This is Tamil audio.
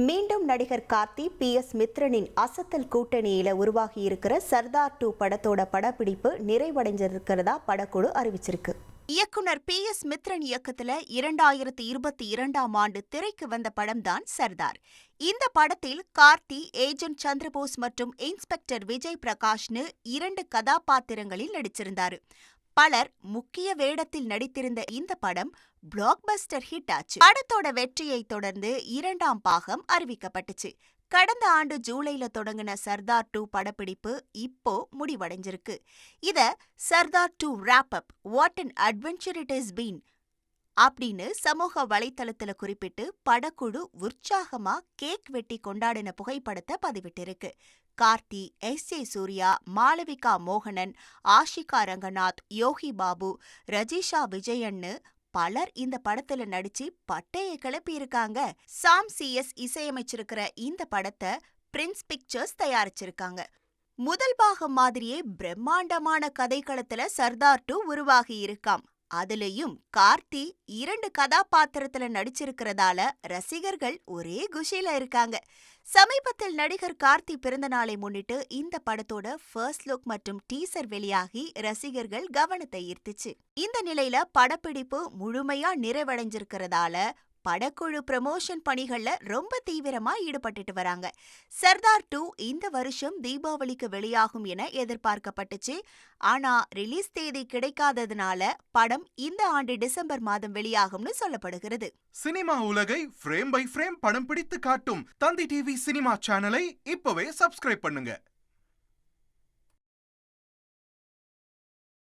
மீண்டும் நடிகர் கார்த்தி பி. எஸ். மித்ரனின் அசத்தல் கூட்டணியில உருவாகி இருக்கிற சர்தார் டூ படத்தோட படப்பிடிப்பு நிறைவடைஞ்சிருக்கிறதா படக்குழு அறிவிச்சிருக்கு. இயக்குனர் பி. எஸ். மித்ரன் இயக்கத்தில் இரண்டாயிரத்தி இருபத்தி இரண்டாம் ஆண்டு திரைக்கு வந்த படம்தான் சர்தார். இந்த படத்தில் கார்த்தி ஏஜென்ட் சந்திரபோஸ் மற்றும் இன்ஸ்பெக்டர் விஜய் பிரகாஷ்னு இரண்டு கதாபாத்திரங்களில் நடிச்சிருந்தாரு. பலர் முக்கிய வேடத்தில் நடித்திருந்த இந்த படம் பிளாக்பஸ்டர் ஹிட் ஆச்சு. படத்தோட வெற்றியை தொடர்ந்து இரண்டாம் பாகம் அறிவிக்கப்பட்டுச்சு. கடந்த ஆண்டு ஜூலைல தொடங்கின சர்தார் டூ படப்பிடிப்பு இப்போ முடிவடைஞ்சிருக்கு. இத Sardar two wrap up what an adventure it is been அப்படின்னு சமூக வலைத்தளத்துல குறிப்பிட்டு படக்குழு உற்சாகமா கேக் வெட்டி கொண்டாடின புகைப்படத்தை பதிவிட்டிருக்கு. கார்த்தி எஸ் ஏ சூர்யா மாளவிகா மோகனன் ஆஷிகா ரங்கநாத் யோகி பாபு ரஜிஷா விஜயன்னு பலர் இந்த படத்துல நடிச்சு பட்டைய கிளப்பி இருக்காங்க சாம் சிஎஸ் இசையமைச்சிருக்கிற இந்த படத்தை பிரின்ஸ் பிக்சர்ஸ் தயாரிச்சிருக்காங்க. முதல் பாகம் மாதிரியே பிரம்மாண்டமான கதைக்களத்துல சர்தார் டூ உருவாகி இருக்காம். அதுலயும் கார்த்தி இரண்டு கதாபாத்திரத்துல நடிச்சிருக்கிறதால ரசிகர்கள் ஒரே குஷில இருக்காங்க. சமீபத்தில் நடிகர் கார்த்தி பிறந்த நாளை முன்னிட்டு இந்த படத்தோட ஃபர்ஸ்ட் லுக் மற்றும் டீசர் வெளியாகி ரசிகர்கள் கவனத்தை ஈர்த்துச்சு. இந்த நிலையில படப்பிடிப்பு முழுமையா நிறைவடைஞ்சிருக்கிறதால படக்குழு ப்ரமோஷன் பணிகள்ல ரொம்ப தீவிரமா ஈடுபட்டுட்டு வராங்க. சர்தார் டூ இந்த வருஷம் தீபாவளிக்கு வெளியாகும் என எதிர்பார்க்கப்பட்டுச்சு. ஆனா ரிலீஸ் தேதி கிடைக்காததுனால படம் இந்த ஆண்டு டிசம்பர் மாதம் வெளியாகும்னு சொல்லப்படுகிறது. சினிமா உலகை ஃப்ரேம் பை ஃப்ரேம் படம் பிடித்து காட்டும் தந்தி டிவி சினிமா சேனலை இப்பவே சப்ஸ்கிரைப் பண்ணுங்க.